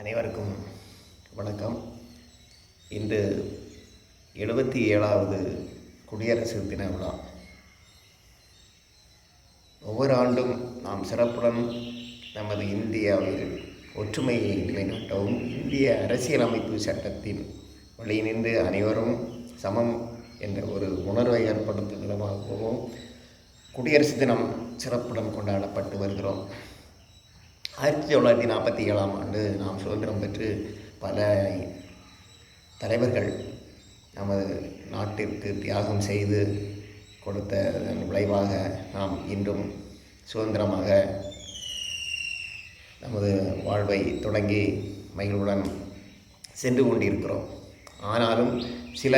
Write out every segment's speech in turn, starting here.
அனைவருக்கும் வணக்கம். இன்று எழுபத்தி ஏழாவது குடியரசு தின விழா. ஒவ்வொரு ஆண்டும் நாம் சிறப்புடன் நமது இந்தியாவில் ஒற்றுமையை நிலைநாட்டவும் இந்திய அரசியலமைப்பு சட்டத்தின் வழி நின்று அனைவரும் சமம் என்ற ஒரு உணர்வை ஏற்படுத்தும் விதமாகவும் குடியரசு தினம் சிறப்புடன் கொண்டாடப்பட்டு வருகிறோம். ஆயிரத்தி தொள்ளாயிரத்தி நாற்பத்தி ஏழாம் ஆண்டு நாம் சுதந்திரம் பெற்று பல தலைவர்கள் நமது நாட்டிற்கு தியாகம் செய்து கொடுத்த விளைவாக நாம் இன்றும் சுதந்திரமாக நமது வாழ்வை தொடங்கி மகிழ்வுடன் சென்று கொண்டிருக்கிறோம். ஆனாலும் சில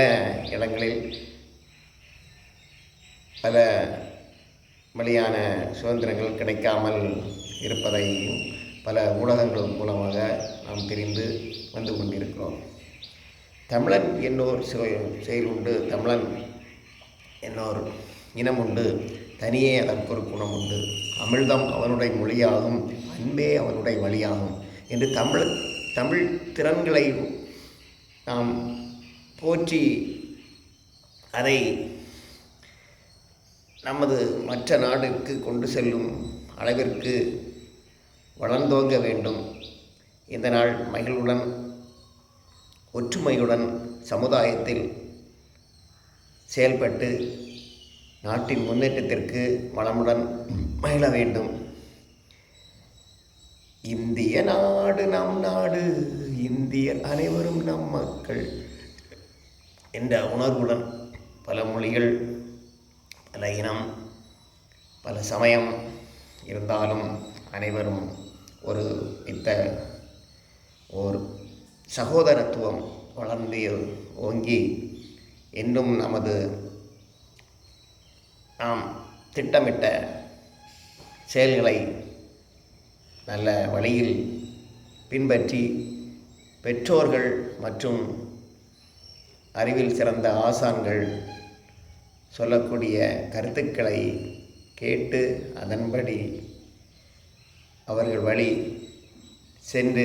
இடங்களில் பல வழியான சுதந்திரங்கள் கிடைக்காமல் இருப்பதையும் பல ஊடகங்கள் மூலமாக நாம் தெரிந்து வந்து கொண்டிருக்கிறோம். தமிழன் என்னோர் செ- செயல் உண்டு தமிழன் என்னோர் இனம் உண்டு தனியே அதற்கு ஒரு குணம் உண்டு அமிழ்தம் அவனுடைய மொழியாகும் அன்பே அவனுடைய வழியாகும் என்று தமிழ் தமிழ் திறன்களை நாம் போற்றி அதை நமது மற்ற நாடுக்கு கொண்டு செல்லும் அளவிற்கு வளர்ந்தோங்க வேண்டும். இந்த நாள் மகிழ்வுடன் ஒற்றுமையுடன் சமுதாயத்தில் செயல்பட்டு நாட்டின் முன்னேற்றத்திற்கு வளமுடன் மகிழ வேண்டும். இந்திய நாடு நம் நாடு இந்தியர் அனைவரும் நம் மக்கள் என்ற உணர்வுடன் பல மொழிகள் பல இனம் பல சமயம் இருந்தாலும் அனைவரும் ஒரு இந்த ஓர் சகோதரத்துவம் வளர்ந்து ஓங்கி இன்னும் நமது நாம் திட்டமிட்ட செயல்களை நல்ல வழியில் பின்பற்றி பெற்றோர்கள் மற்றும் அறிவில் சிறந்த ஆசான்கள் சொல்லக்கூடிய கருத்துக்களை கேட்டு அதன்படி அவர்கள் வழி சென்று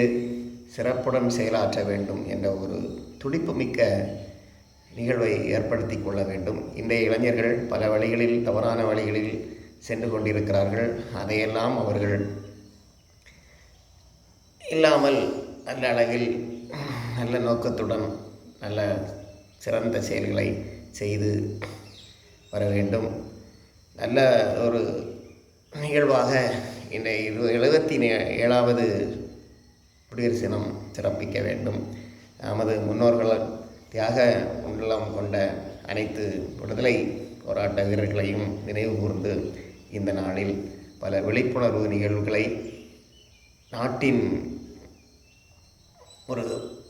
சிறப்புடன் செயலாற்ற வேண்டும் என்ற ஒரு துடிப்புமிக்க நிகழ்வை ஏற்படுத்தி கொள்ள வேண்டும். இன்றைய இளைஞர்கள் பல வழிகளில் தவறான வழிகளில் சென்று கொண்டிருக்கிறார்கள். அதையெல்லாம் அவர்கள் இல்லாமல் நல்ல அளவில் நல்ல நோக்கத்துடன் நல்ல சிறந்த செயல்களை செய்து வர வேண்டும். நல்ல ஒரு நிகழ்வாக இந்த இரு எழுபத்தி ஏழாவது குடியரசு தினம் சிறப்பிக்க வேண்டும். நமது முன்னோர்கள் தியாக உள்ளம் கொண்ட அனைத்து விடுதலை போராட்ட வீரர்களையும் நினைவு கூர்ந்து இந்த நாளில் பல விழிப்புணர்வு நிகழ்வுகளை நாட்டின் ஒரு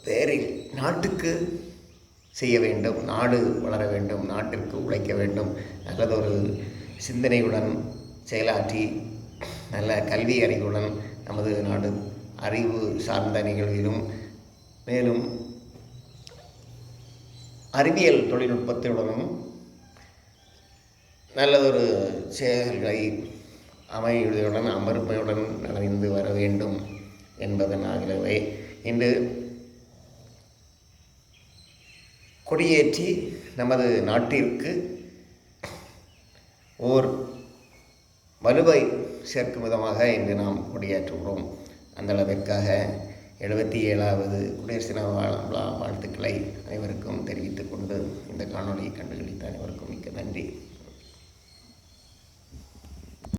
பேரில் நாட்டுக்கு செய்ய வேண்டும் நாடு வளர வேண்டும் நாட்டிற்கு உழைக்க வேண்டும். நல்லதொரு சிந்தனையுடன் செயலாற்றி நல்ல கல்வி அறிவுடன் நமது நாடு அறிவு சார்ந்த நிகழ்விலும் மேலும் அறிவியல் தொழில்நுட்பத்துடனும் நல்லதொரு செயல்களை அமைதியுடன் அமர்மையுடன் நடந்து வர வேண்டும் என்பதனாகவே இன்று கொடியேற்றி நமது நாட்டிற்கு ஓர் வலுவை சேர்க்கும் விதமாக இன்று நாம் முடியாற்றுகிறோம் அந்த அளவிற்காக எழுபத்தி ஏழாவது குடியரசு தின வாழ்த்துக்களை அனைவருக்கும் தெரிவித்துக்கொண்டு இந்த காணொலியை கண்டுகளித்த அனைவருக்கும் மிக்க நன்றி.